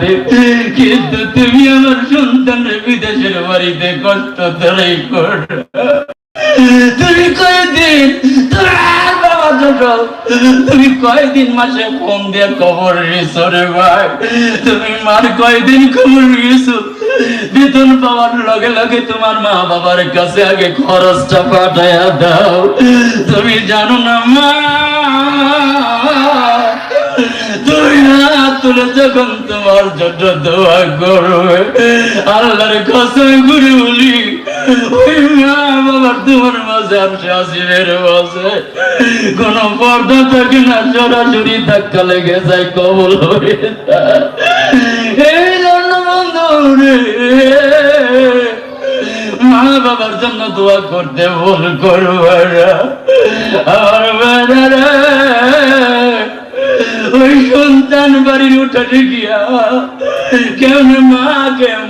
দে। কিন্তু তুমি আমার বিদেশের বাড়িতে কষ্ট তুমি কয়দিন তুমি কয়দিন মাসে ফোন দিয়ে খবর রে ভাই? তুমি মার কয়দিন খবর নিয়েছো বেতন পাওয়ার লগে লগে তোমার মা বাবার কাছে আগে খরচটা পাঠাইয়া দাও। তুমি জানো না, মা তুই হাত তুলে যখন তোমার জন্য দোয়া করবে, আল্লাহর কসম করে বলি, ওই মা বাবার তোমার মাঝে আপসে আসিবের মাঝে কোন পর্দা থাকে না, সরাসরি ধাক্কা লেগে যায়, কবল হয়ে এই জন্য বন্ধু মা বাবার জন্য দোয়া করতে ভুল করবে আমার বেড়ারে ওই সন্তান বাড়ির উঠানে গিয়া কেমন মা মা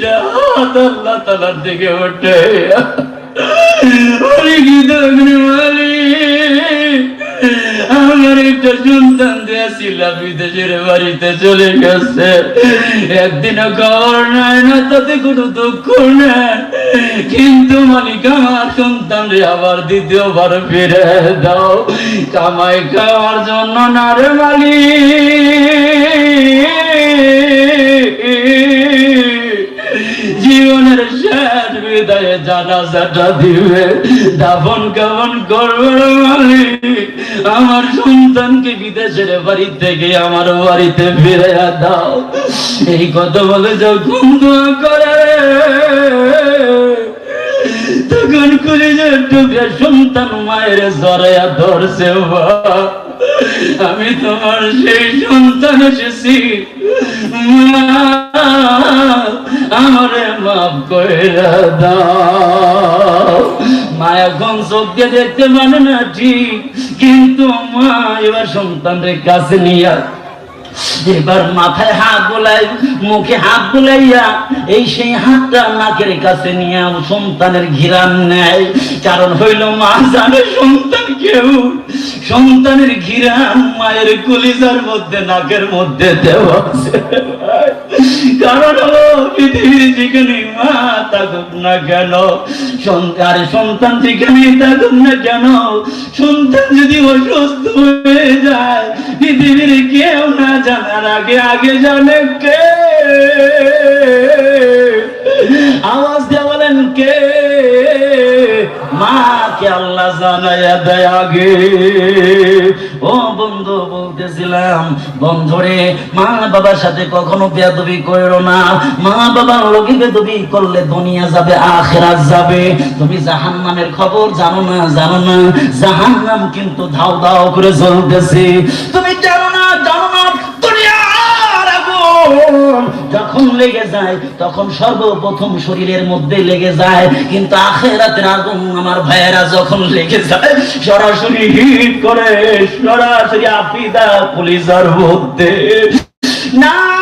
আল্লাহ তালার দিকে ওঠে। মালিক, আমার একটা সন্তান দিয়েছিল বিদেশের বাড়িতে চলে গেছে। একদিন খবর নাই না, তাতে কোনো দুঃখ নেই। কিন্তু মালিক, আমার সন্তান রে, আবার দ্বিতীয়বার ফিরে দাও। কামাই খাওয়ার জন্য না রে মালিক। শেষ জানাজাটা দিবে। দাফন কেমন করবে আমার সন্তানকে বিদেশের বাড়ি থেকে আমার বাড়িতে ফিরে দাও। এই কথা বলে যখন দোয়া করে, তখন কলিজার টুকরা সন্তান মায়ের জড়াইয়া ধরছে। আমি তোমার সেই সন্তান এসেছি। আমারে মাফ করে দাও। মা এখন চোখ দেখতে মানে না ঠিক, কিন্তু মা এবার সন্তানের কাছে নিয়ে এবার মাথায় হাত বোলাই, মুখে হাত বোলাইয়া এই সেই হাতটা নাকের কাছে নিয়ে সন্তানের ঘিরান নেয় কারণ হইল মা জানে সন্তান কেউ, সন্তানের ঘিরান মায়ের কলিজার মধ্যে, নাকের মধ্যে দেওয়া। কারণ হলো পৃথিবীর যেখানে মা থাকুক না কেন, সন্তান সন্তান যেখানে থাকুক না কেন, সন্তান যদি অসুস্থ হয়ে যায়, পৃথিবীর কেউ না জানার আগে আগে জানে কে? আওয়াজ দিয়ে বলেন কে? মাকে আল্লাহ জানাইয়া দেয় আগে। ও বন্ধু, বলতেছিলাম, বন্ধুরে, মা বাবার সাথে কখনো বেদবি করো না। মা বাবার লোকে বেদবি করলে দুনিয়া যাবে, আখেরাত যাবে। তুমি জাহান্নামের খবর জানো না জানো না। জাহান্নাম কিন্তু ধাও ধাও করে চলতেছে যখন লেগে যায়, তখন সর্বপ্রথম শরীরের মধ্যে লেগে যায়। কিন্তু আখেরাতের আগুন আমার ভাইয়েরা যখন লেগে যায়, সরাসরি হিট করে, সরাসরি আপিদা, পুলিশের মধ্যে। নারুল্লাহিল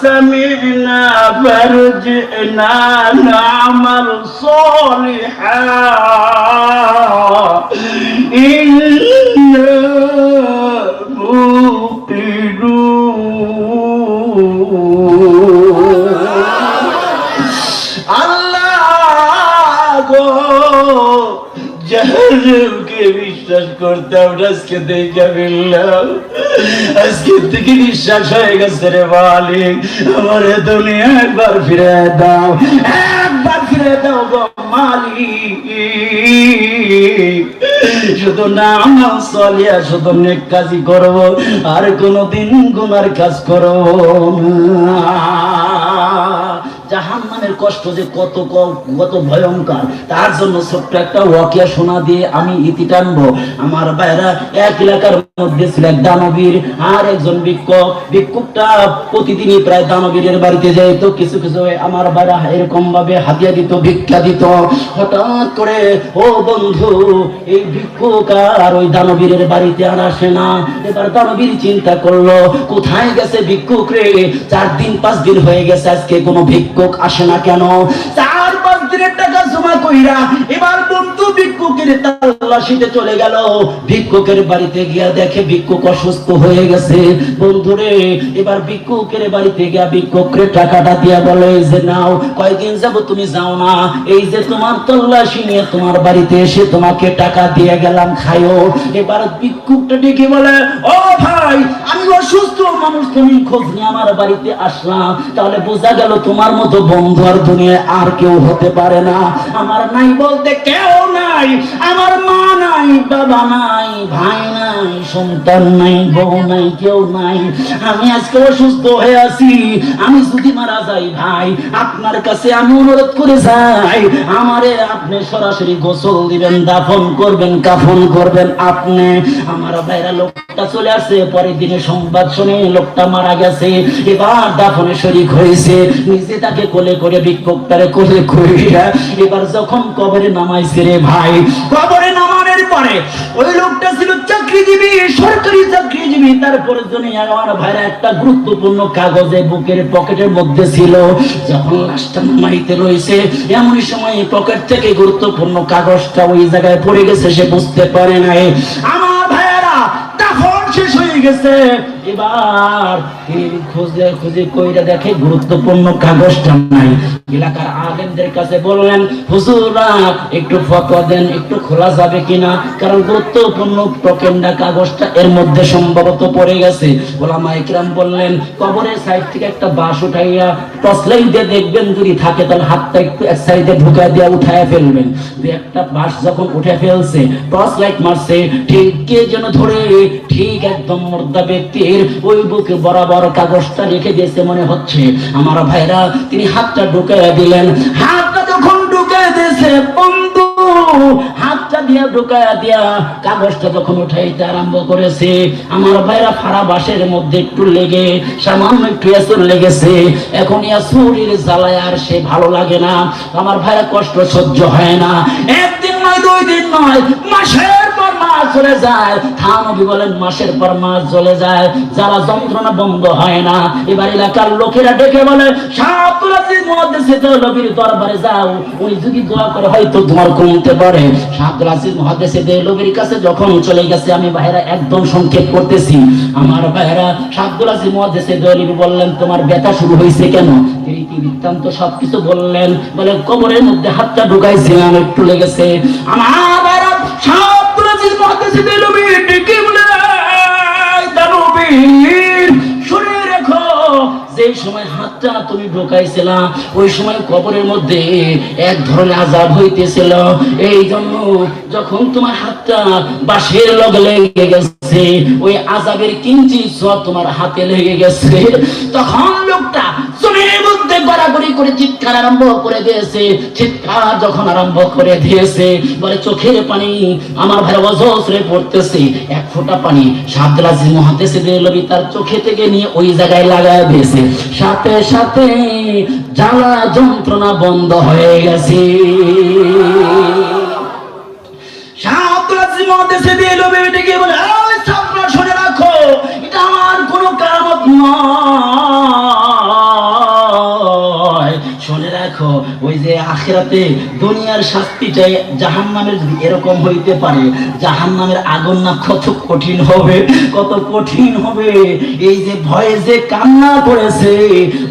سمعنا فارجعنا نعمل صالحا. বিশ্বাস করতাম আজকে দেখে ফেললাম। আজকে থেকে বিশ্বাস হয়ে গেছে রে মালিক। আমার দুনিয়া একবার ফিরে দাও, একবার ফিরে দাও গো মালিক। শুধু নাম চলিয়া শুধু নেক কাজই করব, আর কোনোদিন গুনার কাজ করব না। জাহান্নামের কষ্ট যে কত কত ভয়ঙ্কর। তার জন্য ছোট্ট একটা ওয়াকিয়া শোনা দিয়ে আমি ইতি টানবো। আমার ভাইরা এক এলাকার মধ্যে ছিল এক দানবীর, আর একজন ভিক্ষক। ভিক্ষুকটা প্রতিদিনই প্রায় দানবীরের বাড়িতে যাইতো, কিছু কিছু আমার ভাইরা এরকম ভাবে হাতিয়া দিত, ভিক্ষা দিত। হঠাৎ করে, ও বন্ধু, এই ভিক্ষুক আর ওই দানবীরের বাড়িতে আর আসে না। এবার দানবীর চিন্তা করল, কোথায় গেছে ভিক্ষুক রে? চার দিন, পাঁচ দিন হয়ে গেছে, আজকে কোনো ভিক্ষুক আসে না কেন? টাকা জমা কইরা এবার বন্ধু ভিক্ষুকের তাল্লাশিতে চলে গেল। ভিক্ষুকের বাড়িতে গিয়া দেখে ভিক্ষুক অসুস্থ হয়ে গেছে। বন্ধুরে, এবার ভিক্ষুকের বাড়িতে গিয়া টাকাটা দিয়া বলে যে নাও, কয়দিন যাব তুমি যাও না। এই যে তোমার তল্লাশি নিয়ে তোমার বাড়িতে এসে তোমাকে টাকা দিয়ে গেলাম, খাইও। এবার ভিক্ষুকটা ডেকে বলে, ও ভাই, আমি অসুস্থ মানুষ, তুমি খোঁজ নিয়ে আমার বাড়িতে আসলাম তাহলে বোঝা গেল তোমার মতো বন্ধু আর দুনিয়ায় আর কেউ হতে পারে না। আমার নাই বলতে কেউ নাই, আমার মা নাই, বাবা নাই, ভাই নাই, সন্তান নাই, বউ নাই, কেউ নাই। আমি আজকে অসুস্থ হয়ে আছি, আমি যদি মারা যাই ভাই, আপনার কাছে আমি অনুরোধ করে যাই। আমারে আপনি সরাসরি গোসল দিবেন, দাফন করবেন, কাফন করবেন, আপনি আমার ভাইরা লোকটা চলে আসছে, পরের দিনে সংবাদ শুনে লোকটা মারা গেছে। এবার দাফনে শরিক হয়েছে। নিজে তাকে কোলে করে বিক্ষোভটারে কোলে এবার যখন কবরে নামাইছে রে ভাই, কবরে পরে ওই লোকটা ছিল আমার একটা গুরুত্বপূর্ণ কাগজে বুকের পকেটের মধ্যে ছিল। যখন এমন সময় পকেট থেকে গুরুত্বপূর্ণ কাগজটা ওই জায়গায় গেছে, সে বুঝতে পারে শেষ এর মধ্যে সম্ভবত পড়ে গেছে। ওলামা বললেন, কবরের সাইড থেকে একটা বাঁশ উঠাইয়া টসলাই দিয়ে দেখবেন, যদি থাকে তাহলে হাতটা একটু এক সাইডে ঢুকাই দিয়ে উঠায় ফেলবেন। একটা বাঁশ যখন উঠে ফেলছে, টর্চ লাইট মারছে, ঠিক কে যেন ধরে, ঠিক একদম মর্দা ব্যক্তির ওই বুকে বরাবর কাগজটা রেখে দিয়েছে মনে হচ্ছে। আমার ভাইরা, তিনি হাতটা ঢুকাইয়া দিলেন। হাতটা যখন ঢুকাই দিয়েছে, বন্ধু, হাতটা দিয়া কাগজটা যখন উঠাইতে আরম্ভ করেছে, আমার ভাইরা ফাড়া বাসের মধ্যে একটু লেগে, সামান্য একটু এসর লেগেছে। এখন ইয়াসুরের জ্বালায় আর সে ভালো লাগে না। আমার ভাইরা কষ্ট সহ্য হয় না। একদিন নয়, দুই দিন নয়, মাসের চলে যায়। থানবি বলেন, মাসের পর মাস চলে যায়। যারা যন্ত্রণা বন্ধ হয় না, এবার এলাকার লোকেরা ডেকে বলে সবকিছু বললেন, বলে কবরের মধ্যে হাতটা ঢুকাইছিলাম, একটু লেগেছে। আমার ভাইরা সাহাবুল আজিজ মুহাদ্দিসে নবী ডেকে বলে "এই দানবীর, শুনে রেখো যে সময় হাতটা তুমি ঢোকাইছিলা ওই সময় কবরের মধ্যে এক ধরনের হইতেছিল। এই জন্য যখন তোমার হাতটা বাঁশের লগে লেগে গেছে ওই আজাবের কিঞ্চিত সব তোমার হাতে লেগে গেছে। তখন লোকটা জমির মধ্যে গড়াগড়ি করে চিৎকার আরম্ভ করে দিয়েছে। চিৎকার যখন আরম্ভ করে দিয়েছে, বলে, চোখের পানি আমার ভাই অজস্রে পড়তেছে। এক ফোঁটা পানি। সাবদুল্লাহ মহাদেশে বেরলবি তার চোখে থেকে নিয়ে ওই জায়গায় লাগায় দিয়েছে। সাথে সাথে জ্বালা যন্ত্রণা বন্ধ হয়ে গেছে। সাবদুল্লাহ মহাদেশে বেরলবি ডেকে বলে আখেরাতে দুনিয়ার শাস্তিটা জাহান নামের যদি এরকম হইতে পারে জাহান নামের আগুন না কত কঠিন হবে, কত কঠিন হবে। এই যে ভয়ে যে কান্না করেছে,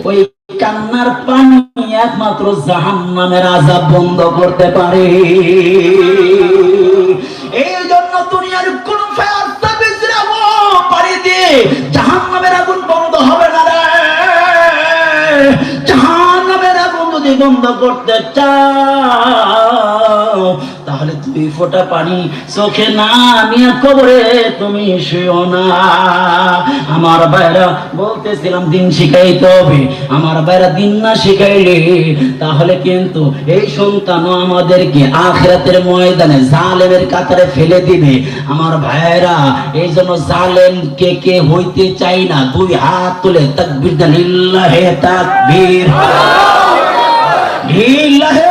ওই কান্নার পানি একমাত্র জাহান নামের আজাব বন্ধ করতে পারে। দুই ফোঁটা পানি চোখে না, নিয়ে কবরে তুমি শুও না। আমার বাইরা বলতেছিলাম, দিন শিখাইতে হবে। আমার বাইরা দিন না শিখাইলে তাহলে কিন্তু এই সন্তানও আমাদেরকে আখেরাতের ময়দানে জালেমের কাতারে ফেলে দিবে। আমার ভাইরা, এই জন্য জালেম কে কে হইতে চাই না, দুই হাত তুলে, তাকবীর লিল্লাহে তাকবীর। লিল্লাহে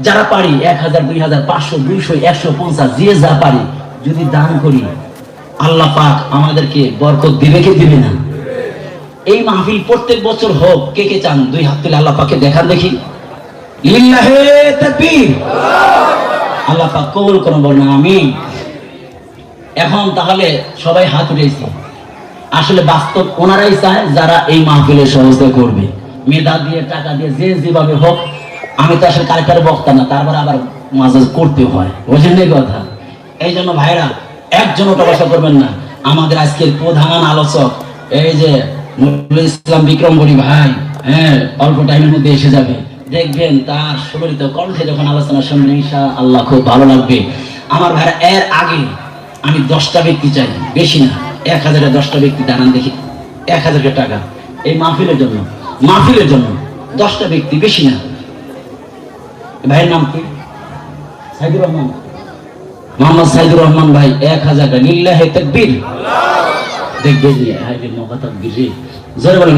যারা পারি, এক হাজার, দুই হাজার, পাঁচশো, দুইশো, একশো, পঞ্চাশ, যে যা পারি, যদি দান করি, আল্লাহ পাক আমাদেরকে বরকত দিবে কি দিবে না? এই মাহফিল প্রত্যেক বছর হোক, কে কে চান, দুই হাত তুলে আল্লাহ পাকে দেখান দেখি। লিল্লাহে তাকবীর। আল্লাহ পাক কবুল করুন, বলুন আমি এখন তাহলে সবাই হাত উঠেছে আসলে বাস্তব ওনারাই চায় যারা এই মাহফিলে সহযোগিতা করবে। মেধা দিয়ে, টাকা দিয়ে, যে যেভাবে হোক আমি তো আসলে কারেক্টার বক্তা না, তারপর আবার মাঝে করতে হয়। বুঝলেন এই কথা? এই জন্য ভাইরা, একজন টাকা পয়সা করবেন না। আমাদের আজকের প্রধান আলোচক, এই যে ইসলাম বিক্রম বলি ভাই হ্যাঁ অল্প টাইমের মধ্যে এসে যাবে। দেখবেন তার সুগরিত কণ্ঠে যখন আলোচনা শুনবেন ঈশা আল্লাহ খুব ভালো লাগবে। আমার ভাইরা, এর আগে আমি দশটা ব্যক্তি চাই, বেশি না। এক হাজারে দশটা ব্যক্তি দাঁড়ান দেখি। এক হাজার টাকা। এই মাহফিলের জন্য মাহফিলের জন্য দশটা ব্যক্তি, বেশি না। ভাইয়ের নাম কি? সাইদুর রহমান। মোহাম্মদ সাইদুর রহমান ভাই, এক হাজার টাকা। নিল্লাহে তাকবীর। তাকবীর জোরে বলেন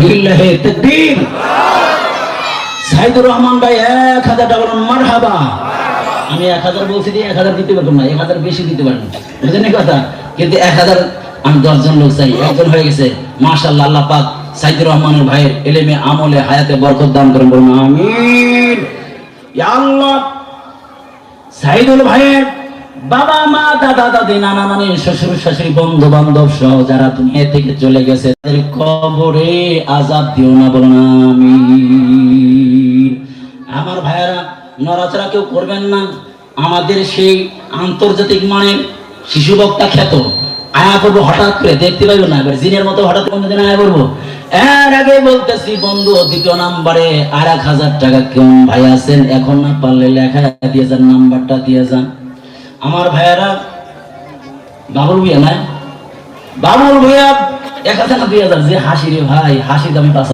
সাইদুর রহমান ভাই, এক হাজার টাকা মারহাবা। আমি এক হাজার বলছি যে, এক হাজার দিতে পারব না, এক হাজার বেশি দিতে পারেন বুঝলেন কথা? কিন্তু এক হাজার, আমি দশজন লোক চাই, একজন হয়ে গেছে। মাশাল্লাহ আল্লাহ পাক সাইদুর রহমানের ভাইয়ের এলেমে আমলে হায়াতে বরকত দান করেন, বলুন আল্লাহ সাইদুল ভাইয়ের বাবা, মা, দাদা, দাদি, নানা, নানি, শ্বশুর, শাশুড়ি বন্ধু বান্ধব সহ যারা দুনিয়া থেকে চলে গেছে, তাদের কবরে আজাব দিও না, বলুন আমিন। আমার ভাইয়েরা, নড়াচড়া কেউ করবেন না। আমাদের সেই আন্তর্জাতিক মানের শিশু বক্তা খ্যাত। আয়া করব হঠাৎ করে, দেখতে পাইবো না, এবার জিনের মতো হঠাৎ কোনদিন আয়া করব এর আগে বলতেছি, বন্ধু, দ্বিতীয় নাম্বারে আর এক হাজার টাকা কেমন ভাই আছেন? এখন না পারলে লেখা দিয়ে যান, নাম্বারটা দিয়ে যান। আমার ভাইয়েরা, বাবুল ভুইয়া নাই? বাবুল ভুইয়া এক হাজার দিয়ে যান যে হাসি রে ভাই হাসি দামি পাঁচ